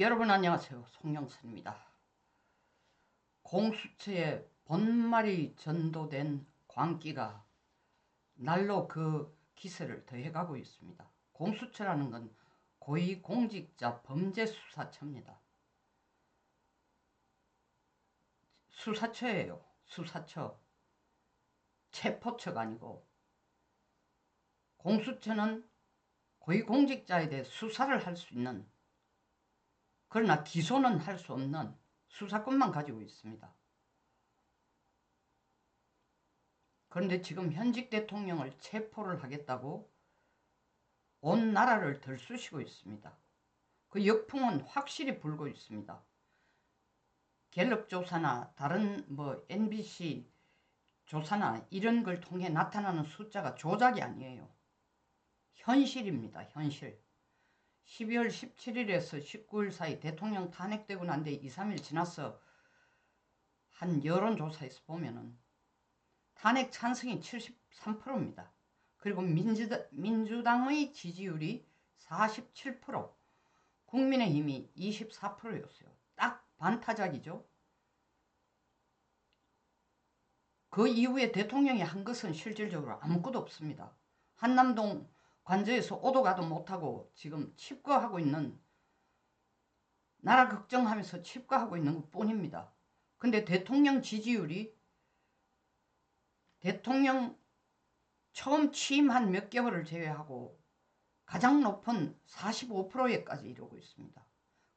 여러분 안녕하세요. 송영선입니다. 공수처에 본말이 전도된 광기가 날로 그 기세를 더해가고 있습니다. 공수처라는 건 고위공직자 범죄수사처입니다. 수사처예요. 수사처. 체포처가 아니고 공수처는 고위공직자에 대해 수사를 할 수 있는 그러나 기소는 할 수 없는 수사권만 가지고 있습니다. 그런데 지금 현직 대통령을 체포를 하겠다고 온 나라를 들쑤시고 있습니다. 그 역풍은 확실히 불고 있습니다. 갤럽 조사나 다른 뭐 NBC 조사나 이런 걸 통해 나타나는 숫자가 조작이 아니에요. 현실입니다. 현실. 12월 17일에서 19일 사이 대통령 탄핵되고 난 뒤 2, 3일 지나서 한 여론조사에서 보면은 탄핵 찬성이 73%입니다. 그리고 민주당, 민주당의 지지율이 47%, 국민의힘이 24%였어요. 딱 반타작이죠. 그 이후에 대통령이 한 것은 실질적으로 아무것도 없습니다. 한남동 관저에서 오도 가도 못하고 지금 칩거하고 있는 나라 걱정하면서 칩거하고 있는 것 뿐입니다. 근데 대통령 지지율이 대통령 처음 취임한 몇 개월을 제외하고 가장 높은 45%에까지 이르고 있습니다.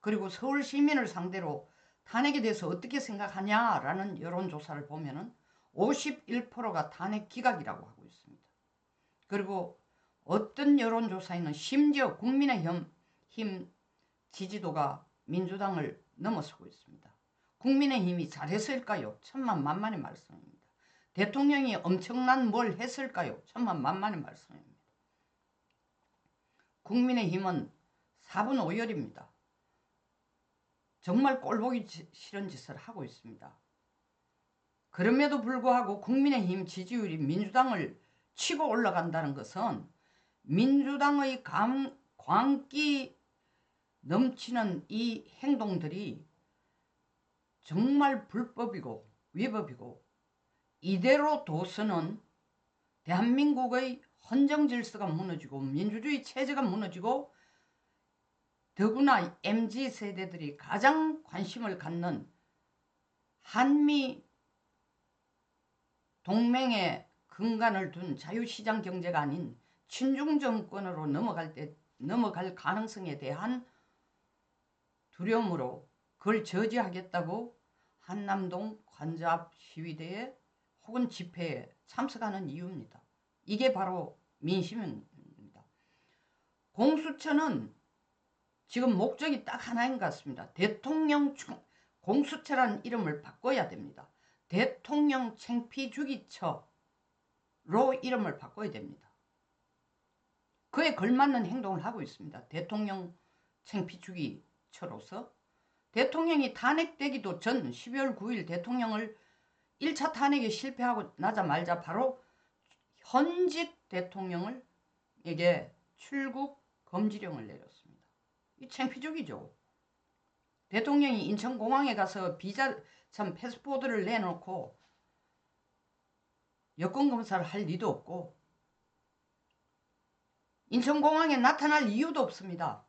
그리고 서울 시민을 상대로 탄핵에 대해서 어떻게 생각하냐라는 여론조사를 보면 은 51%가 탄핵 기각이라고 하고 있습니다. 그리고 어떤 여론조사에는 심지어 국민의힘 지지도가 민주당을 넘어서고 있습니다. 국민의힘이 잘했을까요? 천만 만만의 말씀입니다. 대통령이 엄청난 뭘 했을까요? 천만 만만의 말씀입니다. 국민의힘은 4분 5열입니다. 정말 꼴보기 싫은 짓을 하고 있습니다. 그럼에도 불구하고 국민의힘 지지율이 민주당을 치고 올라간다는 것은 민주당의 감, 광기 넘치는 이 행동들이 정말 불법이고 위법이고 이대로 둬서는 대한민국의 헌정 질서가 무너지고 민주주의 체제가 무너지고 더구나 MZ 세대들이 가장 관심을 갖는 한미 동맹의 근간을 둔 자유시장 경제가 아닌 친중 정권으로 넘어갈 때 넘어갈 가능성에 대한 두려움으로 그걸 저지하겠다고 한남동 관잡 시위대에 혹은 집회에 참석하는 이유입니다. 이게 바로 민심입니다. 공수처는 지금 목적이 딱 하나인 것 같습니다. 대통령 공수처란 이름을 바꿔야 됩니다. 대통령 챙피주기처로 이름을 바꿔야 됩니다. 그에 걸맞는 행동을 하고 있습니다. 대통령 챙피주기처로서 대통령이 탄핵되기도 전 12월 9일 대통령을 1차 탄핵에 실패하고 나자말자 바로 현직 대통령을 에게 출국 금지령을 내렸습니다. 이 창피적이죠. 대통령이 인천공항에 가서 비자 참 패스포드를 내놓고 여권 검사를 할 리도 없고 인천공항에 나타날 이유도 없습니다.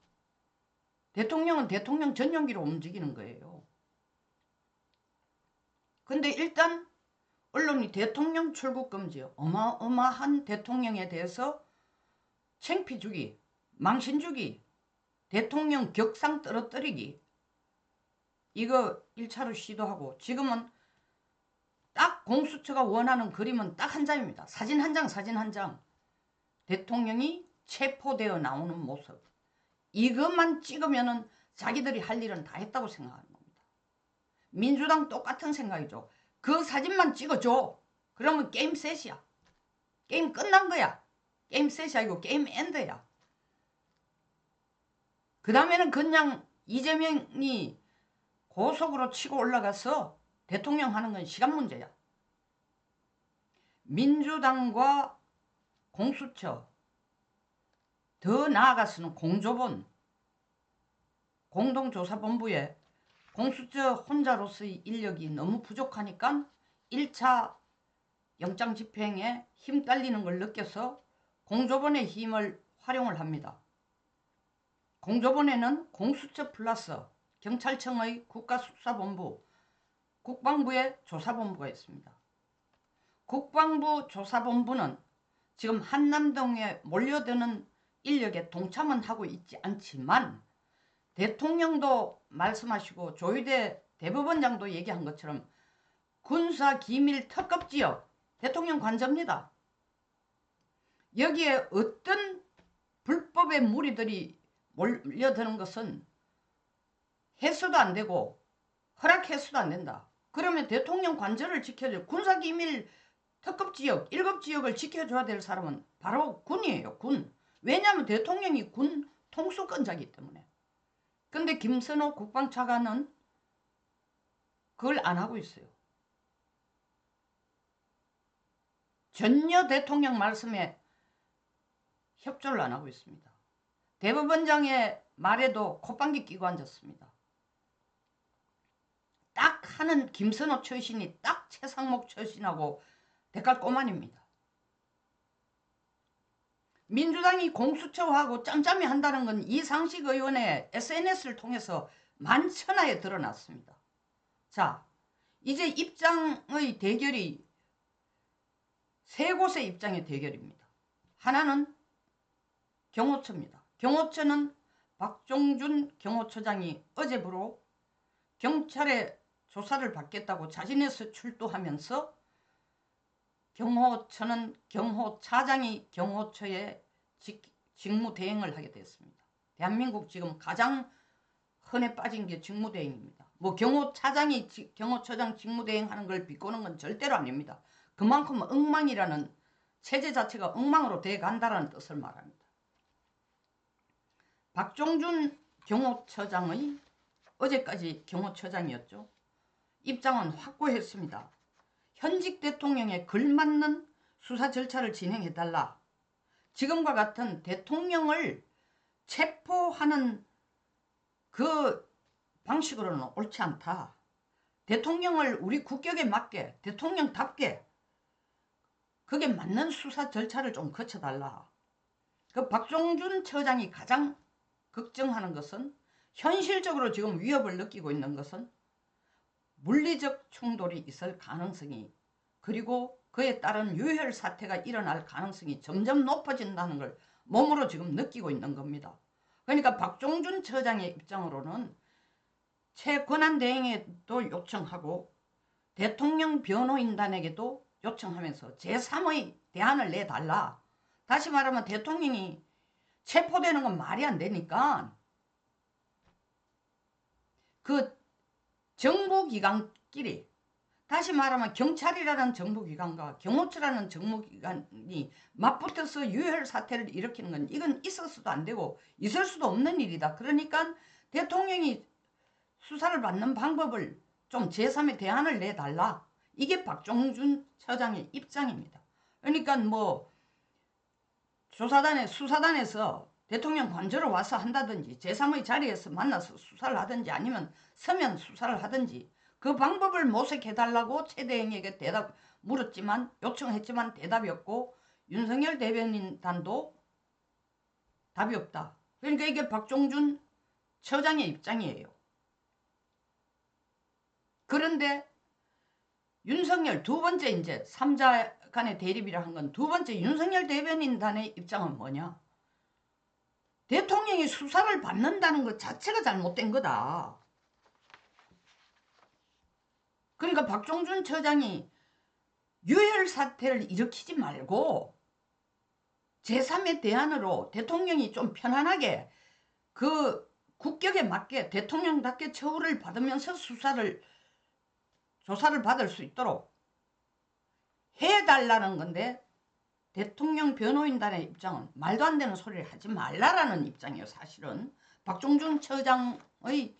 대통령은 대통령 전용기로 움직이는 거예요. 근데 일단 언론이 대통령 출국 금지 어마어마한 대통령에 대해서 챙피 주기, 망신 주기, 대통령 격상 떨어뜨리기 이거 1차로 시도하고 지금은 딱 공수처가 원하는 그림은 딱 한 장입니다. 사진 한 장, 사진 한 장. 대통령이 체포되어 나오는 모습 이것만 찍으면 자기들이 할 일은 다 했다고 생각하는 겁니다. 민주당 똑같은 생각이죠. 그 사진만 찍어줘. 그러면 게임 셋이야. 게임 끝난 거야. 게임 셋이 아니고 게임 엔드야. 그 다음에는 그냥 이재명이 고속으로 치고 올라가서 대통령 하는 건 시간 문제야. 민주당과 공수처 더 나아가서는 공조본 공동조사본부에 공수처 혼자로서의 인력이 너무 부족하니까 1차 영장 집행에 힘 딸리는 걸 느껴서 공조본의 힘을 활용을 합니다. 공조본에는 공수처 플러스 경찰청의 국가수사본부, 국방부의 조사본부가 있습니다. 국방부 조사본부는 지금 한남동에 몰려드는 인력에 동참은 하고 있지 않지만 대통령도 말씀하시고 조희대 대법원장도 얘기한 것처럼 군사 기밀 특급 지역 대통령 관저입니다. 여기에 어떤 불법의 무리들이 몰려드는 것은 해서도 안 되고 허락해서도 안 된다. 그러면 대통령 관저를 지켜줄 군사기밀 특급 지역, 1급 지역을 지켜줘야 될 사람은 바로 군이에요. 군. 왜냐하면 대통령이 군 통수권자이기 때문에. 근데 김선호 국방차관은 그걸 안 하고 있어요. 전혀 대통령 말씀에 협조를 안 하고 있습니다. 대법원장의 말에도 콧방귀 끼고 앉았습니다. 딱 하는 김선호 출신이 딱 최상목 출신하고 대깔 꼬만입니다. 민주당이 공수처하고 짬짬이 한다는 건 이상식 의원의 SNS를 통해서 만천하에 드러났습니다. 자, 이제 입장의 대결이 세 곳의 입장의 대결입니다. 하나는 경호처입니다. 경호처는 박종준 경호처장이 어제부로 경찰에 조사를 받겠다고 자진해서 출두하면서 경호처는 경호차장이 경호처에 직, 직무 대행을 하게 됐습니다. 대한민국 지금 가장 흔해 빠진 게 직무대행입니다. 뭐 경호차장이 지, 경호처장 직무대행하는 걸 비꼬는 건 절대로 아닙니다. 그만큼 엉망이라는 체제 자체가 엉망으로 돼간다는 뜻을 말합니다. 박종준 경호처장의 어제까지 경호처장이었죠. 입장은 확고했습니다. 현직 대통령에 걸맞는 수사 절차를 진행해달라. 지금과 같은 대통령을 체포하는 그 방식으로는 옳지 않다. 대통령을 우리 국격에 맞게 대통령답게 그게 맞는 수사 절차를 좀 거쳐달라. 그 박종준 처장이 가장 걱정하는 것은 현실적으로 지금 위협을 느끼고 있는 것은 물리적 충돌이 있을 가능성이 그리고 그에 따른 유혈 사태가 일어날 가능성이 점점 높아진다는 걸 몸으로 지금 느끼고 있는 겁니다. 그러니까 박종준 처장의 입장으로는 최권한 대행에도 요청하고 대통령 변호인단에게도 요청하면서 제3의 대안을 내달라. 다시 말하면 대통령이 체포되는 건 말이 안 되니까 그 정보기관끼리 다시 말하면 경찰이라는 정보기관과 경호처라는 정보기관이 맞붙어서 유혈 사태를 일으키는 건 이건 있어서도 안 되고 있을 수도 없는 일이다. 그러니까 대통령이 수사를 받는 방법을 좀 제3의 대안을 내달라. 이게 박종준 처장의 입장입니다. 그러니까 뭐 조사단에 수사단에서 대통령 관저로 와서 한다든지 제3의 자리에서 만나서 수사를 하든지 아니면 서면 수사를 하든지 그 방법을 모색해달라고 최대행에게 대답 물었지만 요청했지만 대답이 없고 윤석열 대변인단도 답이 없다. 그러니까 이게 박종준 처장의 입장이에요. 그런데 윤석열 두 번째 이제 3자 간의 대립이라 한 건 두 번째 윤석열 대변인단의 입장은 뭐냐? 대통령이 수사를 받는다는 것 자체가 잘못된 거다. 그러니까 박종준 처장이 유혈 사태를 일으키지 말고 제3의 대안으로 대통령이 좀 편안하게 그 국격에 맞게 대통령답게 처우를 받으면서 수사를 조사를 받을 수 있도록 해달라는 건데 대통령 변호인단의 입장은 말도 안 되는 소리를 하지 말라라는 입장이에요. 사실은 박종준 처장의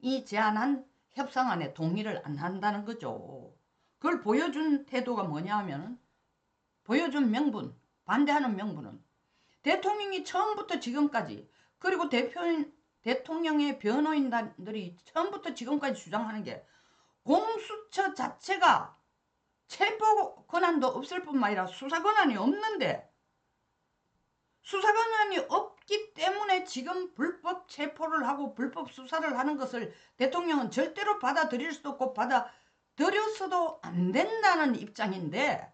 이 제안한 협상안에 동의를 안 한다는 거죠. 그걸 보여준 태도가 뭐냐 하면 보여준 명분, 반대하는 명분은 대통령이 처음부터 지금까지 그리고 대표인 대통령의 변호인단들이 처음부터 지금까지 주장하는 게 공수처 자체가 체포 권한도 없을 뿐만 아니라 수사 권한이 없는데 수사 권한이 없기 때문에 지금 불법 체포를 하고 불법 수사를 하는 것을 대통령은 절대로 받아들일 수도 없고 받아들였어도 안 된다는 입장인데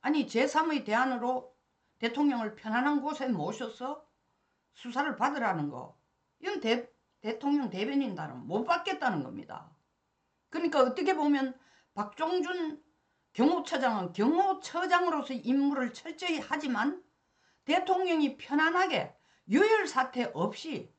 아니 제3의 대안으로 대통령을 편안한 곳에 모셔서 수사를 받으라는 거 이건 대, 대통령 대변인단은 못 받겠다는 겁니다. 그러니까 어떻게 보면 박종준 경호처장은 경호처장으로서 임무를 철저히 하지만 대통령이 편안하게 유혈 사태 없이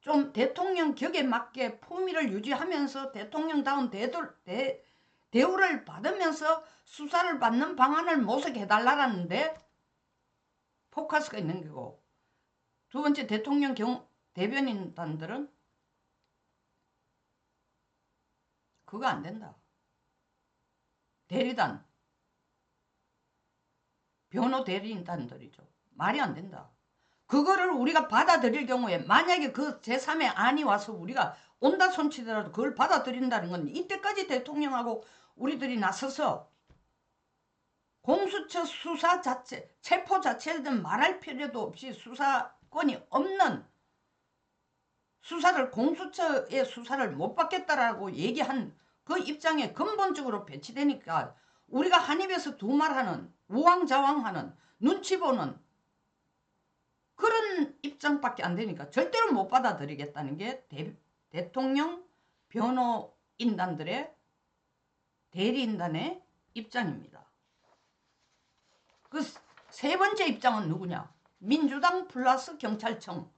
좀 대통령 격에 맞게 품위를 유지하면서 대통령다운 대도, 대, 대우를 받으면서 수사를 받는 방안을 모색해달라는데 포커스가 있는 거고 두 번째 대통령 경, 대변인단들은 그거 안 된다. 대리단, 변호 대리인단들이죠. 말이 안 된다. 그거를 우리가 받아들일 경우에 만약에 그 제3의 안이 와서 우리가 온다 손치더라도 그걸 받아들인다는 건 이때까지 대통령하고 우리들이 나서서 공수처 수사 자체, 체포 자체든 말할 필요도 없이 수사권이 없는 수사를 공수처의 수사를 못 받겠다라고 얘기한 그 입장에 근본적으로 배치되니까 우리가 한 입에서 두 말하는 우왕좌왕하는 눈치 보는 그런 입장밖에 안 되니까 절대로 못 받아들이겠다는 게 대, 대통령 변호인단들의 대리인단의 입장입니다. 그 세 번째 입장은 누구냐? 민주당 플러스 경찰청.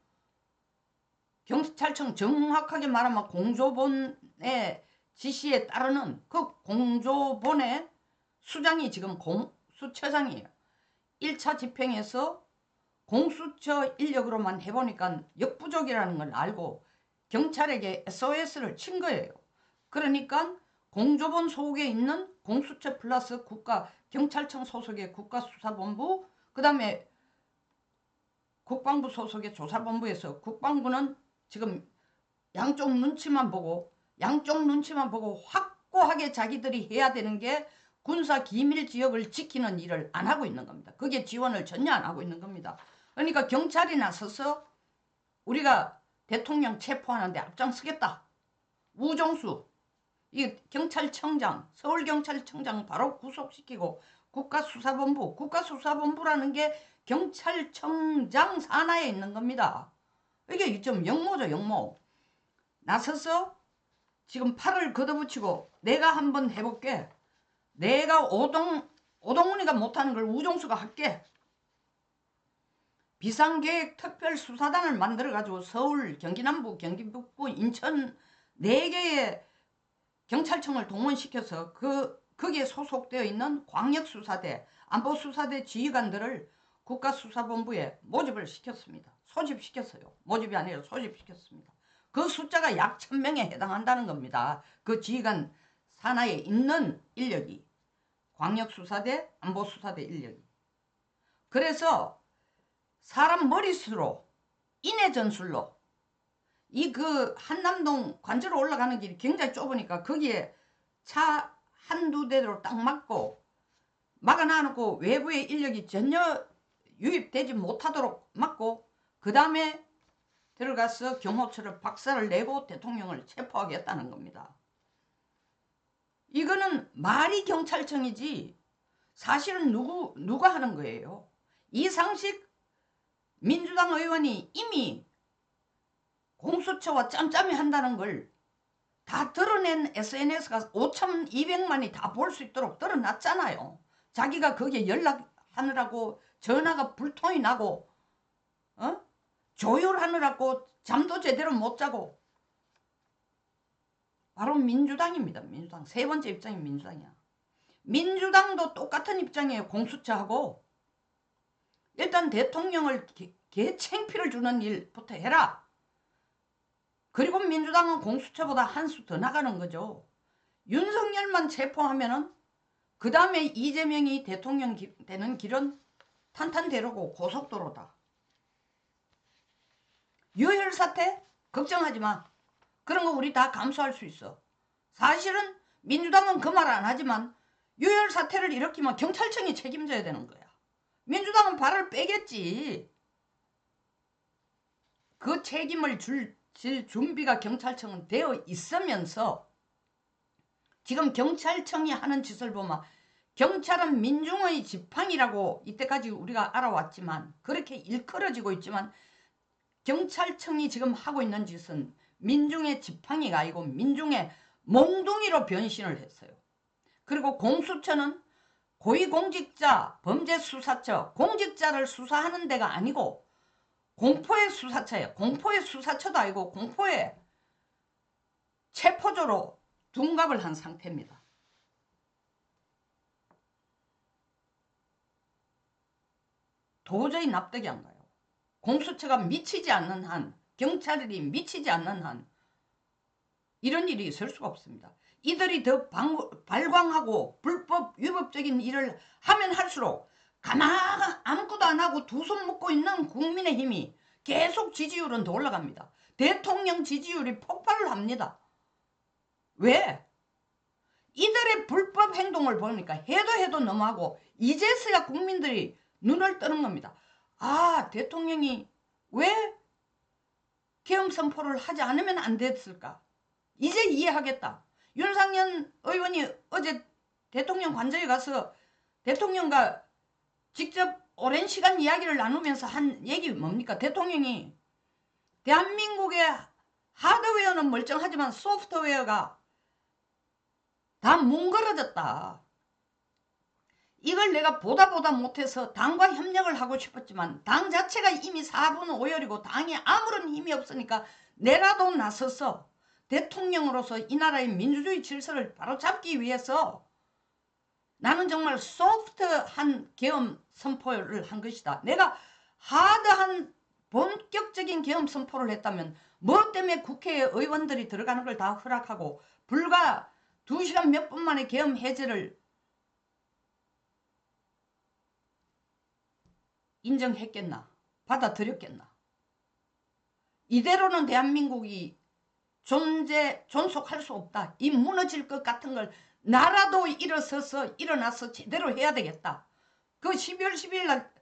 경찰청 정확하게 말하면 공조본의 지시에 따르는 그 공조본의 수장이 지금 공수처장이에요. 1차 집행에서 공수처 인력으로만 해보니까 역부족이라는 걸 알고 경찰에게 SOS를 친 거예요. 그러니까 공조본 속에 있는 공수처 플러스 국가 경찰청 소속의 국가수사본부 그 다음에 국방부 소속의 조사본부에서 국방부는 지금 양쪽 눈치만 보고 양쪽 눈치만 보고 확고하게 자기들이 해야 되는 게 군사 기밀 지역을 지키는 일을 안 하고 있는 겁니다. 그게 지원을 전혀 안 하고 있는 겁니다. 그러니까 경찰이 나서서 우리가 대통령 체포하는데 앞장서겠다. 우정수 이 경찰청장 서울경찰청장 바로 구속시키고 국가수사본부 국가수사본부라는 게 경찰청장 산하에 있는 겁니다. 이게 좀 역모죠 역모. 나서서 지금 팔을 걷어붙이고 내가 한번 해볼게. 내가 오동, 오동훈이가 못하는 걸 우종수가 할게. 비상계획 특별수사단을 만들어가지고 서울, 경기남부, 경기북부, 인천 네 개의 경찰청을 동원시켜서 그 거기에 소속되어 있는 광역수사대, 안보수사대 지휘관들을 국가수사본부에 모집을 시켰습니다. 소집시켰어요. 모집이 아니라 소집시켰습니다. 그 숫자가 약 천명에 해당한다는 겁니다. 그 지휘관 산하에 있는 인력이 광역수사대, 안보수사대 인력이. 그래서 사람 머릿수로 인해 전술로 이 그 한남동 관저로 올라가는 길이 굉장히 좁으니까 거기에 차 한두 대로 딱 막고 막아놔놓고 외부의 인력이 전혀 유입되지 못하도록 막고 그 다음에 들어가서 경호처를 박살을 내고 대통령을 체포하겠다는 겁니다. 이거는 말이 경찰청이지 사실은 누구 누가 하는 거예요. 이상식 민주당 의원이 이미 공수처와 짬짬이 한다는 걸 다 드러낸 SNS가 5,200만이 다 볼 수 있도록 드러났잖아요. 자기가 거기에 연락하느라고 전화가 불통이 나고 어? 조율하느라고 잠도 제대로 못 자고 바로 민주당입니다. 민주당. 세 번째 입장이 민주당이야. 민주당도 똑같은 입장이에요. 공수처하고. 일단 대통령을 개, 개챙피를 주는 일부터 해라. 그리고 민주당은 공수처보다 한 수 더 나가는 거죠. 윤석열만 체포하면 은 그 다음에 이재명이 대통령 기, 되는 길은 탄탄대로고 고속도로다. 유혈 사태 걱정하지 마. 그런 거 우리 다 감수할 수 있어. 사실은 민주당은 그 말 안 하지만 유혈 사태를 일으키면 경찰청이 책임져야 되는 거야. 민주당은 발을 빼겠지. 그 책임을 줄, 질 준비가 경찰청은 되어 있으면서 지금 경찰청이 하는 짓을 보면 경찰은 민중의 지팡이라고 이때까지 우리가 알아왔지만 그렇게 일컬어지고 있지만 경찰청이 지금 하고 있는 짓은 민중의 지팡이가 아니고 민중의 몽둥이로 변신을 했어요. 그리고 공수처는 고위공직자 범죄수사처 공직자를 수사하는 데가 아니고 공포의 수사처예요. 공포의 수사처도 아니고 공포의 체포조로 둔갑을 한 상태입니다. 도저히 납득이 안 가요. 공수처가 미치지 않는 한, 경찰이 미치지 않는 한 이런 일이 있을 수가 없습니다. 이들이 더 방, 발광하고 불법 위법적인 일을 하면 할수록 가만 아무것도 안 하고 두 손 묶고 있는 국민의힘이 계속 지지율은 더 올라갑니다. 대통령 지지율이 폭발을 합니다. 왜? 이들의 불법 행동을 보니까 해도 해도 너무하고 이제서야 국민들이 눈을 뜨는 겁니다. 아 대통령이 왜 계엄 선포를 하지 않으면 안 됐을까? 이제 이해하겠다. 윤상현 의원이 어제 대통령 관저에 가서 대통령과 직접 오랜 시간 이야기를 나누면서 한 얘기 뭡니까? 대통령이 대한민국의 하드웨어는 멀쩡하지만 소프트웨어가 다 뭉그러졌다. 이걸 내가 보다 보다 못해서 당과 협력을 하고 싶었지만 당 자체가 이미 4분 5열이고 당이 아무런 힘이 없으니까 내라도 나서서 대통령으로서 이 나라의 민주주의 질서를 바로잡기 위해서 나는 정말 소프트한 계엄 선포를 한 것이다. 내가 하드한 본격적인 계엄 선포를 했다면 뭐 때문에 국회에 의원들이 들어가는 걸 다 허락하고 불과 2시간 몇 분 만에 계엄 해제를 인정했겠나? 받아들였겠나? 이대로는 대한민국이 존재, 존속할 수 없다. 이 무너질 것 같은 걸 나라도 일어서서 일어나서 제대로 해야 되겠다. 그 12월 12일 날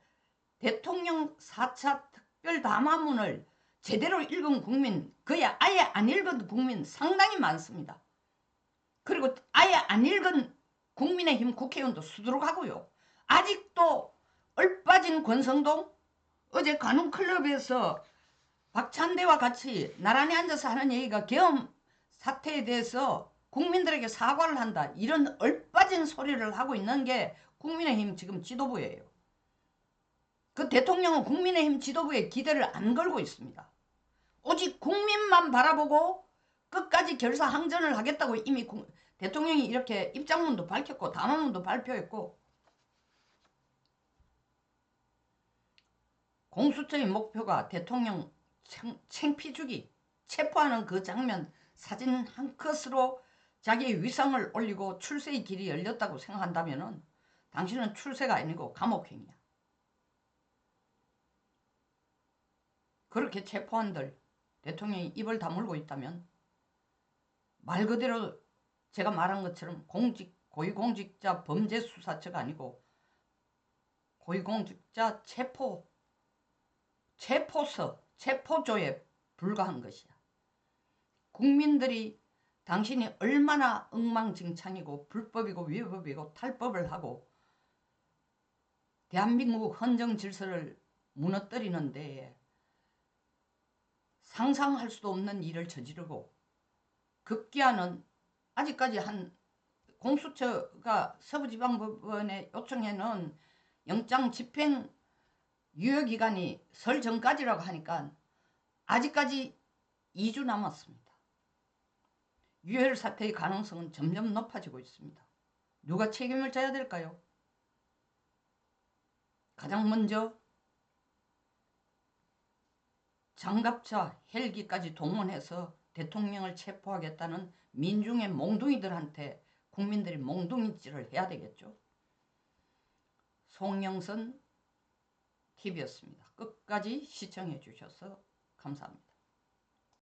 대통령 4차 특별 담화문을 제대로 읽은 국민, 그야 아예 안 읽은 국민 상당히 많습니다. 그리고 아예 안 읽은 국민의힘 국회의원도 수두룩하고요. 아직도 얼빠진 권성동 어제 관훈클럽에서 박찬대와 같이 나란히 앉아서 하는 얘기가 계엄 사태에 대해서 국민들에게 사과를 한다. 이런 얼빠진 소리를 하고 있는 게 국민의힘 지금 지도부예요. 그 대통령은 국민의힘 지도부에 기대를 안 걸고 있습니다. 오직 국민만 바라보고 끝까지 결사항전을 하겠다고 이미 대통령이 이렇게 입장문도 밝혔고 담화문도 발표했고 공수처의 목표가 대통령 챙피주기 체포하는 그 장면 사진 한 컷으로 자기의 위상을 올리고 출세의 길이 열렸다고 생각한다면 당신은 출세가 아니고 감옥행이야. 그렇게 체포한들 대통령이 입을 다물고 있다면 말 그대로 제가 말한 것처럼 공직 고위공직자 범죄수사처가 아니고 고위공직자 체포 체포서, 체포조에 불과한 것이야. 국민들이 당신이 얼마나 엉망진창이고 불법이고 위법이고 탈법을 하고 대한민국 헌정 질서를 무너뜨리는데 상상할 수도 없는 일을 저지르고 급기야는 아직까지 한 공수처가 서부지방법원에 요청해 놓은 영장 집행 유효기간이 설 전까지라고 하니까 아직까지 2주 남았습니다. 유혈 사태의 가능성은 점점 높아지고 있습니다. 누가 책임을 져야 될까요? 가장 먼저 장갑차 헬기까지 동원해서 대통령을 체포하겠다는 민중의 몽둥이들한테 국민들이 몽둥이질을 해야 되겠죠. 송영선 TV였습니다. 끝까지 시청해 주셔서 감사합니다.